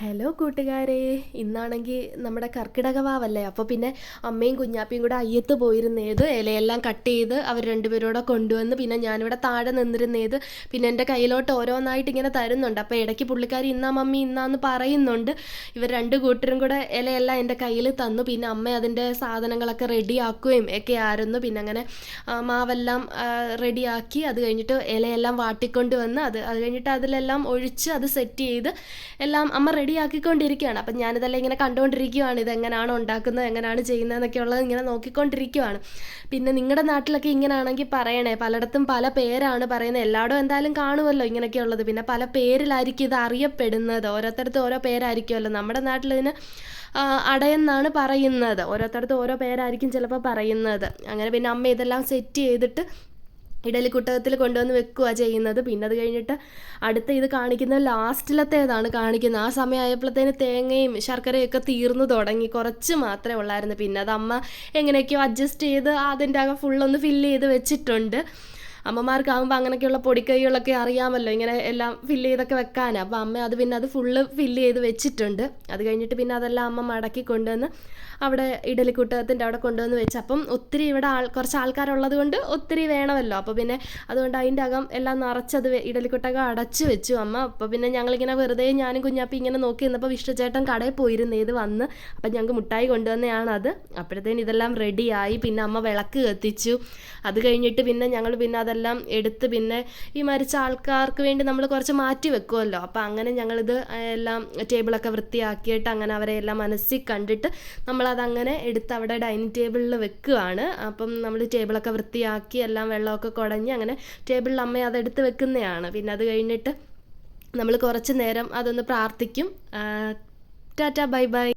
Hello കൂട്ടുകാരെ. ഇന്നാണെങ്കിൽ നമ്മുടെ കർക്കിടക വാവല്ലേ? അപ്പോൾ പിന്നെ അമ്മയും കുഞ്ഞാപ്പയും കൂടെ അയ്യത്ത് പോയിരുന്നേത് ഇലയെല്ലാം കട്ട് ചെയ്ത് അവർ രണ്ടുപേരോടെ കൊണ്ടുവന്ന് പിന്നെ ഞാനിവിടെ താഴെ നിന്നിരുന്നേത് പിന്നെ എന്റെ കയ്യിലോട്ട് ഓരോന്നായിട്ട് ഇങ്ങനെ തരുന്നുണ്ട്. അപ്പോൾ ഇടയ്ക്ക് പുള്ളിക്കാരി ഇന്നാ മമ്മി ഇന്നാന്ന് പറയുന്നുണ്ട്. ഇവർ രണ്ട് കൂട്ടരും കൂടെ ഇലയെല്ലാം എന്റെ കയ്യിൽ തന്നു. പിന്നെ അമ്മ അതിന്റെ സാധനങ്ങളൊക്കെ റെഡിയാക്കുകയും ഒക്കെ ആയിരുന്നു. പിന്നെ അങ്ങനെ മാവെല്ലാം റെഡിയാക്കി അത് കഴിഞ്ഞിട്ട് ഇലയെല്ലാം വാട്ടിക്കൊണ്ട് വന്ന് അത് അത് കഴിഞ്ഞിട്ട് അതിലെല്ലാം ഒഴിച്ച് അത് സെറ്റ് ചെയ്ത് എല്ലാം അമ്മ റെഡിയാക്കിക്കൊണ്ടിരിക്കുകയാണ്. അപ്പം ഞാനിതെല്ലാം ഇങ്ങനെ കണ്ടുകൊണ്ടിരിക്കുകയാണ്. ഇത് എങ്ങനെയാണ് ഉണ്ടാക്കുന്നത്? എങ്ങനെയാണ് ചെയ്യുന്നതെന്നൊക്കെ ഉള്ളത് ഇങ്ങനെ നോക്കിക്കൊണ്ടിരിക്കുകയാണ്. പിന്നെ നിങ്ങളുടെ നാട്ടിലൊക്കെ ഇങ്ങനെയാണെങ്കിൽ പറയണേ പലയിടത്തും പല പേരാണ് പറയുന്നത്. എല്ലായിടും എന്തായാലും കാണുമല്ലോ ഇങ്ങനെയൊക്കെ ഉള്ളത് പിന്നെ പല പേരിലായിരിക്കും ഇത് അറിയപ്പെടുന്നത്. ഓരോരുത്തരത്ത് ഓരോ പേരായിരിക്കുമല്ലോ. നമ്മുടെ നാട്ടിലിതിന് അടയെന്നാണ് പറയുന്നത്. ഓരോരുത്തരത്ത് ഓരോ പേരായിരിക്കും ചിലപ്പോൾ പറയുന്നത്. അങ്ങനെ പിന്നെ അമ്മ ഇതെല്ലാം സെറ്റ് ചെയ്തിട്ട് ഇഡലി കുട്ടകത്തിൽ കൊണ്ടുവന്ന് വെക്കുക ചെയ്യുന്നത്. പിന്നെ അത് കഴിഞ്ഞിട്ട് അടുത്ത ഇത് കാണിക്കുന്ന ലാസ്റ്റിലത്തേതാണ് കാണിക്കുന്നത്. ആ സമയമായപ്പോഴത്തേന് തേങ്ങയും ശർക്കരയും ഒക്കെ തീർന്നു തുടങ്ങി. കുറച്ച് മാത്രമേ ഉള്ളായിരുന്നു. പിന്നെ അത് അമ്മ എങ്ങനെയൊക്കെയോ അഡ്ജസ്റ്റ് ചെയ്ത് അതിന്റെ അകം ഫുള്ളൊന്ന് ഫില്ല് ചെയ്ത് വെച്ചിട്ടുണ്ട്. അമ്മമാർക്കാവുമ്പോൾ അങ്ങനെയൊക്കെയുള്ള പൊടിക്കൈകളൊക്കെ അറിയാമല്ലോ. ഇങ്ങനെ എല്ലാം ഫില്ല് ചെയ്തൊക്കെ വെക്കാൻ അപ്പോൾ അമ്മ അത് പിന്നെ അത് ഫുള്ള് ഫില്ല് ചെയ്ത് വെച്ചിട്ടുണ്ട്. അത് കഴിഞ്ഞിട്ട് പിന്നെ അതെല്ലാം അമ്മ മടക്കി കൊണ്ടുവന്ന് അവിടെ ഇഡലിക്കൂട്ടത്തിന്റെ അവിടെ കൊണ്ടുവന്ന് വെച്ച്. അപ്പം ഒത്തിരി ഇവിടെ ആൾ കുറച്ച് ആൾക്കാരുള്ളത് കൊണ്ട് ഒത്തിരി വേണമല്ലോ. അപ്പോൾ പിന്നെ അതുകൊണ്ട് അതിന്റെ അകം എല്ലാം നിറച്ചത് ഇഡലിക്കുട്ടകം അടച്ച് വെച്ചു അമ്മ. അപ്പോൾ പിന്നെ ഞങ്ങളിങ്ങനെ വെറുതെ ഞാനും കുഞ്ഞാപ്പി ഇങ്ങനെ നോക്കി നിന്നപ്പോൾ വിഷ്ണുചേട്ടൻ കടയിൽ പോയിരുന്നു ഇത് വന്ന്. അപ്പം ഞങ്ങൾക്ക് മുട്ടായി കൊണ്ടുവന്നെയാണത് അത്. അപ്പോഴത്തേന് ഇതെല്ലാം റെഡിയായി പിന്നെ അമ്മ വിളക്ക് കത്തിച്ചു. അത് കഴിഞ്ഞിട്ട് പിന്നെ ഞങ്ങൾ പിന്നെ അതെല്ലാം എടുത്ത് പിന്നെ ഈ മരിച്ച ആൾക്കാർക്ക് വേണ്ടി നമ്മൾ കുറച്ച് മാറ്റി വെക്കുമല്ലോ അപ്പോൾ അങ്ങനെ ഞങ്ങളിത് എല്ലാം ടേബിളൊക്കെ വൃത്തിയാക്കിയിട്ട് അങ്ങനെ അവരെ എല്ലാം മനസ്സിൽ കണ്ടിട്ട് നമ്മളതങ്ങനെ എടുത്ത് അവിടെ ഡൈനിങ് ടേബിളിൽ വെക്കുകയാണ് അപ്പം നമ്മൾ ടേബിളൊക്കെ വൃത്തിയാക്കി എല്ലാം വെള്ളമൊക്കെ കുടഞ്ഞ് അങ്ങനെ ടേബിളിൽ അമ്മ അതെടുത്ത് വെക്കുന്നതാണ്. പിന്നെ അത് കഴിഞ്ഞിട്ട് നമ്മൾ കുറച്ച് നേരം അതൊന്ന് പ്രാർത്ഥിക്കും. Tata bye bye.